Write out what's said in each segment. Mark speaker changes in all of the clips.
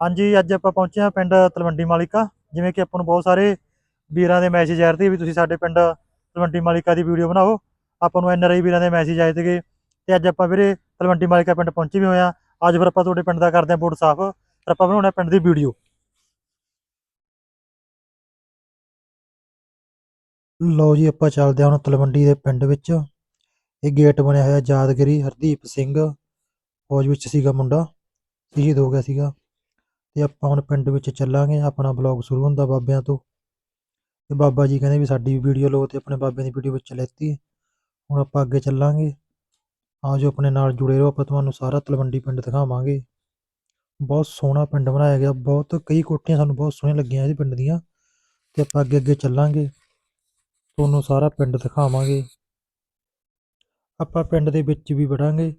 Speaker 1: ਹਾਂਜੀ, ਅੱਜ ਆਪਾਂ ਪਹੁੰਚੇ ਹਾਂ ਪਿੰਡ ਤਲਵੰਡੀ ਮਾਲਿਕਾ। ਜਿਵੇਂ ਕਿ ਆਪਾਂ ਨੂੰ ਬਹੁਤ ਸਾਰੇ ਵੀਰਾਂ ਦੇ ਮੈਸੇਜ ਆਏ ਸੀ ਵੀ ਤੁਸੀਂ ਸਾਡੇ ਪਿੰਡ ਤਲਵੰਡੀ ਮਾਲਿਕਾ ਦੀ ਵੀਡੀਓ ਬਣਾਓ। ਆਪਾਂ ਨੂੰ ਐਨਆਰਆਈ ਵੀਰਾਂ ਦੇ ਮੈਸੇਜ ਆਏ ਸੀਗੇ। ਤੇ ਅੱਜ ਆਪਾਂ ਵੀਰੇ ਤਲਵੰਡੀ ਮਾਲਿਕਾ ਪਿੰਡ ਪਹੁੰਚੇ ਵੀ ਹੋਏ ਹਾਂ। ਅੱਜ ਫਿਰ ਆਪਾਂ ਤੁਹਾਡੇ ਪਿੰਡ ਦਾ ਕਰਦੇ ਹਾਂ ਬੋਰਡ ਸਾਫ਼। ਫਿਰ ਆਪਾਂ ਬਣਾਉਣਾ ਪਿੰਡ ਦੀ ਵੀਡੀਓ ਲਓ ਜੀ, ਆਪਾਂ ਚੱਲਦੇ ਹਾਂ ਹੁਣ ਤਲਵੰਡੀ ਦੇ ਪਿੰਡ ਵਿੱਚ। ਇਹ ਗੇਟ ਬਣਿਆ ਹੋਇਆ ਯਾਦਗਰੀ ਹਰਦੀਪ ਸਿੰਘ। ਫੌਜ ਵਿੱਚ ਸੀਗਾ ਮੁੰਡਾ। ਸ਼ਹੀਦ ਹੋ ਗਿਆ ਸੀਗਾ। ਅਤੇ ਆਪਾਂ ਹੁਣ ਪਿੰਡ ਵਿੱਚ ਚੱਲਾਂਗੇ, ਆਪਣਾ ਬਲੌਗ ਸ਼ੁਰੂ ਹੁੰਦਾ ਬਾਬਿਆਂ ਤੋਂ। ਅਤੇ ਬਾਬਾ ਜੀ ਕਹਿੰਦੇ ਵੀ ਸਾਡੀ ਵੀਡੀਓ ਲਓ ਅਤੇ ਆਪਣੇ ਬਾਬਿਆਂ ਦੀ ਵੀਡੀਓ ਵਿੱਚ ਲੈਤੀ ਹੁਣ ਆਪਾਂ ਅੱਗੇ ਚੱਲਾਂਗੇ। ਆਜੋ ਆਪਣੇ ਨਾਲ ਜੁੜੇ ਰਹੋ, ਆਪਾਂ ਤੁਹਾਨੂੰ ਸਾਰਾ ਤਲਵੰਡੀ ਪਿੰਡ ਦਿਖਾਵਾਂਗੇ। ਬਹੁਤ ਸੋਹਣਾ ਪਿੰਡ ਬਣਾਇਆ ਗਿਆ, ਬਹੁਤ ਕਈ ਕੋਠੀਆਂ ਸਾਨੂੰ ਬਹੁਤ ਸੋਹਣੀਆਂ ਲੱਗੀਆਂ ਇਹਦੇ ਪਿੰਡ ਦੀਆਂ। ਤੇ ਆਪਾਂ ਅੱਗੇ ਅੱਗੇ ਚੱਲਾਂਗੇ, ਤੁਹਾਨੂੰ ਸਾਰਾ ਪਿੰਡ ਦਿਖਾਵਾਂਗੇ। ਆਪਾਂ ਪਿੰਡ ਦੇ ਵਿੱਚ ਵੀ ਵੜਾਂਗੇ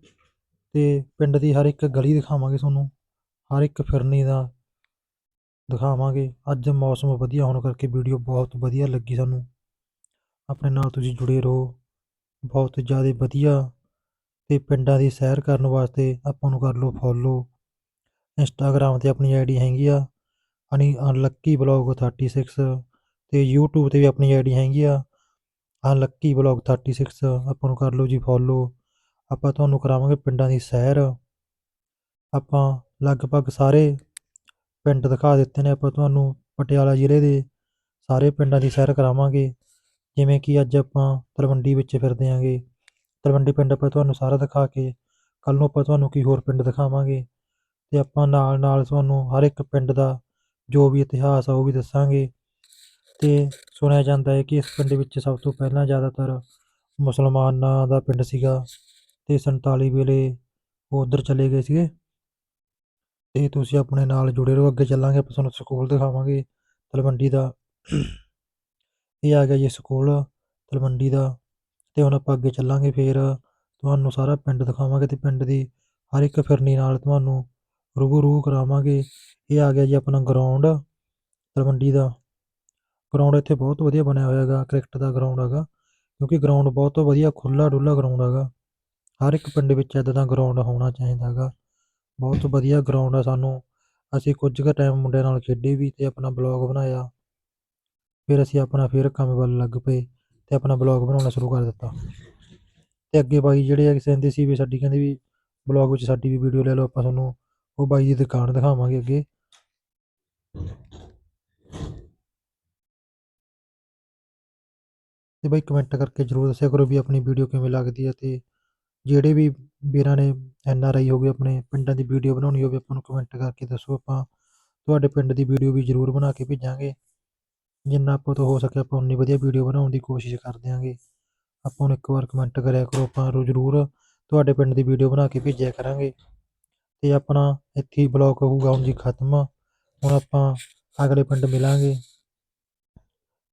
Speaker 1: ਤੇ ਪਿੰਡ ਦੀ ਹਰ ਇੱਕ ਗਲੀ ਦਿਖਾਵਾਂਗੇ ਤੁਹਾਨੂੰ। ਹਰ ਇੱਕ ਫਿਰਨੀ ਦਾ ਦਿਖਾਵਾਂਗੇ। ਅੱਜ ਮੌਸਮ ਵਧੀਆ ਹੋਣ ਕਰਕੇ ਵੀਡੀਓ ਬਹੁਤ ਵਧੀਆ ਲੱਗੀ ਸਾਨੂੰ। ਆਪਣੇ ਨਾਲ ਤੁਸੀਂ ਜੁੜੇ ਰਹੋ। ਬਹੁਤ ਜ਼ਿਆਦਾ ਵਧੀਆ ਤੇ ਪਿੰਡਾਂ ਦੀ ਸੈਰ ਕਰਨ ਵਾਸਤੇ ਆਪਾਂ ਨੂੰ ਕਰ ਲਓ ਫੋਲੋ ਇੰਸਟਾਗ੍ਰਾਮ ਤੇ ਆਪਣੀ ਆਈਡੀ ਹੈਗੀ ਆ ਅਨੀ ਅਨਲੱਕੀ ਬਲੌਗ 36 ਤੇ YouTube ਤੇ ਵੀ ਆਪਣੀ ਆਈਡੀ ਹੈਗੀ ਆ ਅਨਲੱਕੀ ਬਲੌਗ 36 ਆਪਾਂ ਨੂੰ ਕਰ ਲਓ ਜੀ ਫੋਲੋ ਆਪਾਂ ਤੁਹਾਨੂੰ ਕਰਾਵਾਂਗੇ ਪਿੰਡਾਂ ਦੀ ਸੈਰ। ਆਪਾਂ ਲਗਭਗ ਸਾਰੇ ਪਿੰਡ ਦਿਖਾ ਦਿੱਤੇ ਨੇ। ਆਪਾਂ ਤੁਹਾਨੂੰ ਪਟਿਆਲਾ ਜ਼ਿਲ੍ਹੇ ਦੇ ਸਾਰੇ ਪਿੰਡਾਂ ਦੀ ਸੈਰ ਕਰਾਵਾਂਗੇ। ਜਿਵੇਂ ਕਿ ਅੱਜ ਆਪਾਂ ਤਲਵੰਡੀ ਵਿੱਚ ਫਿਰਦੇ ਆਂਗੇ। ਤਲਵੰਡੀ ਪਿੰਡ ਆਪਾਂ ਤੁਹਾਨੂੰ ਸਾਰਾ ਦਿਖਾ ਕੇ ਕੱਲ ਨੂੰ ਆਪਾਂ ਤੁਹਾਨੂੰ ਕੀ ਹੋਰ ਪਿੰਡ ਦਿਖਾਵਾਂਗੇ। ਤੇ ਆਪਾਂ ਨਾਲ ਨਾਲ ਤੁਹਾਨੂੰ ਹਰ ਇੱਕ ਪਿੰਡ ਦਾ ਜੋ ਵੀ ਇਤਿਹਾਸ ਆ ਉਹ ਵੀ ਦੱਸਾਂਗੇ। ਤੇ ਸੁਣਿਆ ਜਾਂਦਾ ਹੈ ਕਿ ਇਸ ਪਿੰਡ ਵਿੱਚ ਸਭ ਤੋਂ ਪਹਿਲਾਂ ਜ਼ਿਆਦਾਤਰ ਮੁਸਲਮਾਨਾਂ ਦਾ ਪਿੰਡ ਸੀਗਾ ਤੇ 47 ਵੇਲੇ ਉਹ ਉੱਧਰ ਚਲੇ ਗਏ ਸੀਗੇ। ਅਤੇ ਤੁਸੀਂ ਆਪਣੇ ਨਾਲ ਜੁੜੇ ਰਹੋ, ਅੱਗੇ ਚੱਲਾਂਗੇ, ਆਪਾਂ ਤੁਹਾਨੂੰ ਸਕੂਲ ਦਿਖਾਵਾਂਗੇ ਤਲਵੰਡੀ ਦਾ। ਇਹ ਆ ਗਿਆ ਜੀ ਸਕੂਲ ਤਲਵੰਡੀ ਦਾ ਅਤੇ ਹੁਣ ਆਪਾਂ ਅੱਗੇ ਚੱਲਾਂਗੇ ਫਿਰ। ਤੁਹਾਨੂੰ ਸਾਰਾ ਪਿੰਡ ਦਿਖਾਵਾਂਗੇ ਅਤੇ ਪਿੰਡ ਦੀ ਹਰ ਇੱਕ ਫਿਰਨੀ ਨਾਲ ਤੁਹਾਨੂੰ ਰੂਬਰੂ ਕਰਾਵਾਂਗੇ। ਇਹ ਆ ਗਿਆ ਜੀ ਆਪਣਾ ਗਰਾਊਂਡ ਤਲਵੰਡੀ ਦਾ। ਗਰਾਊਂਡ ਇੱਥੇ ਬਹੁਤ ਵਧੀਆ ਬਣਿਆ ਹੋਇਆ ਹੈਗਾ, ਕ੍ਰਿਕਟ ਦਾ ਗਰਾਊਂਡ ਹੈਗਾ, ਕਿਉਂਕਿ ਗਰਾਊਂਡ ਬਹੁਤ ਵਧੀਆ ਖੁੱਲਾ ਡੁੱਲਾ ਗਰਾਊਂਡ ਹੈਗਾ। ਹਰ ਇੱਕ ਪਿੰਡ ਵਿੱਚ ਇੱਦਾਂ ਦਾ ਗਰਾਊਂਡ ਹੋਣਾ ਚਾਹੀਦਾ ਹੈਗਾ। ਬਹੁਤ ਵਧੀਆ ਗਰਾਊਂਡ ਆ ਸਾਨੂੰ। ਅਸੀਂ ਕੁਝ ਕੁ ਟਾਈਮ ਮੁੰਡਿਆਂ ਨਾਲ ਖੇਡੇ ਵੀ ਅਤੇ ਆਪਣਾ ਬਲੌਗ ਬਣਾਇਆ। ਫਿਰ ਅਸੀਂ ਆਪਣਾ ਫਿਰ ਕੰਮ ਵੱਲ ਲੱਗ ਪਏ ਅਤੇ ਆਪਣਾ ਬਲੌਗ ਬਣਾਉਣਾ ਸ਼ੁਰੂ ਕਰ ਦਿੱਤਾ। ਅਤੇ ਅੱਗੇ ਬਾਈ ਜਿਹੜੇ ਆ ਕਹਿੰਦੇ ਸੀ ਵੀ ਸਾਡੀ ਕਹਿੰਦੇ ਵੀ ਬਲੌਗ ਵਿੱਚ ਸਾਡੀ ਵੀ ਵੀਡੀਓ ਲੈ ਲਓ, ਆਪਾਂ ਤੁਹਾਨੂੰ ਉਹ ਬਾਈ ਦੀ ਦੁਕਾਨ ਦਿਖਾਵਾਂਗੇ ਅੱਗੇ। ਤੇ ਬਾਈ ਕਮੈਂਟ ਕਰਕੇ ਜਰੂਰ ਦੱਸਿਆ ਕਰੋ ਵੀ ਆਪਣੀ ਵੀਡੀਓ ਕਿਵੇਂ ਲੱਗਦੀ ਹੈ ਤੇ ਜਿਹੜੇ ਵੀ ਵੀਰਾਂ ਨੇ ਐਨ ਆਰ ਆਈ ਹੋ ਗਏ ਆਪਣੇ ਪਿੰਡਾਂ ਦੀ ਵੀਡੀਓ ਬਣਾਉਣੀ ਹੋਵੇ, ਆਪਾਂ ਨੂੰ ਕਮੈਂਟ ਕਰਕੇ ਦੱਸੋ, ਆਪਾਂ ਤੁਹਾਡੇ ਪਿੰਡ ਦੀ ਵੀਡੀਓ ਵੀ ਜ਼ਰੂਰ ਬਣਾ ਕੇ ਭੇਜਾਂਗੇ। ਜਿੰਨਾ ਆਪਾਂ ਤੋਂ ਹੋ ਸਕੇ ਆਪਾਂ ਉਨੀ ਵਧੀਆ ਵੀਡੀਓ ਬਣਾਉਣ ਦੀ ਕੋਸ਼ਿਸ਼ ਕਰ ਦਿਆਂਗੇ। ਆਪਾਂ ਨੂੰ ਇੱਕ ਵਾਰ ਕਮੈਂਟ ਕਰਿਆ ਕਰੋ, ਆਪਾਂ ਰੋ, ਜ਼ਰੂਰ ਤੁਹਾਡੇ ਪਿੰਡ ਦੀ ਵੀਡੀਓ ਬਣਾ ਕੇ ਭੇਜਿਆ ਕਰਾਂਗੇ। ਤੇ ਆਪਣਾ ਇੱਥੇ ਹੀ ਬਲੌਗ ਹੋਊਗਾ ਹੁਣ ਜੀ ਖਤਮ। ਹੁਣ ਆਪਾਂ ਅਗਲੇ ਪਿੰਡ ਮਿਲਾਂਗੇ।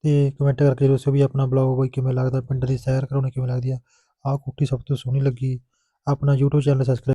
Speaker 1: ਤੇ ਕਮੈਂਟ ਕਰਕੇ ਦੱਸੋ ਵੀ ਆਪਣਾ ਬਲੌਗ ਬਾਈ ਕਿਵੇਂ ਲੱਗਦਾ, ਪਿੰਡ ਦੀ ਸੈਰ ਕਰਾਉਣੀ ਕਿਵੇਂ ਲੱਗਦੀ ਆ। ਆਹ ਕੋਠੀ ਸਭ ਤੋਂ ਸੋਹਣੀ ਲੱਗੀ। ਆਪਣਾ ਯੂਟਿਊਬ ਚੈਨਲ ਸਬਸਕ੍ਰਾਈਬ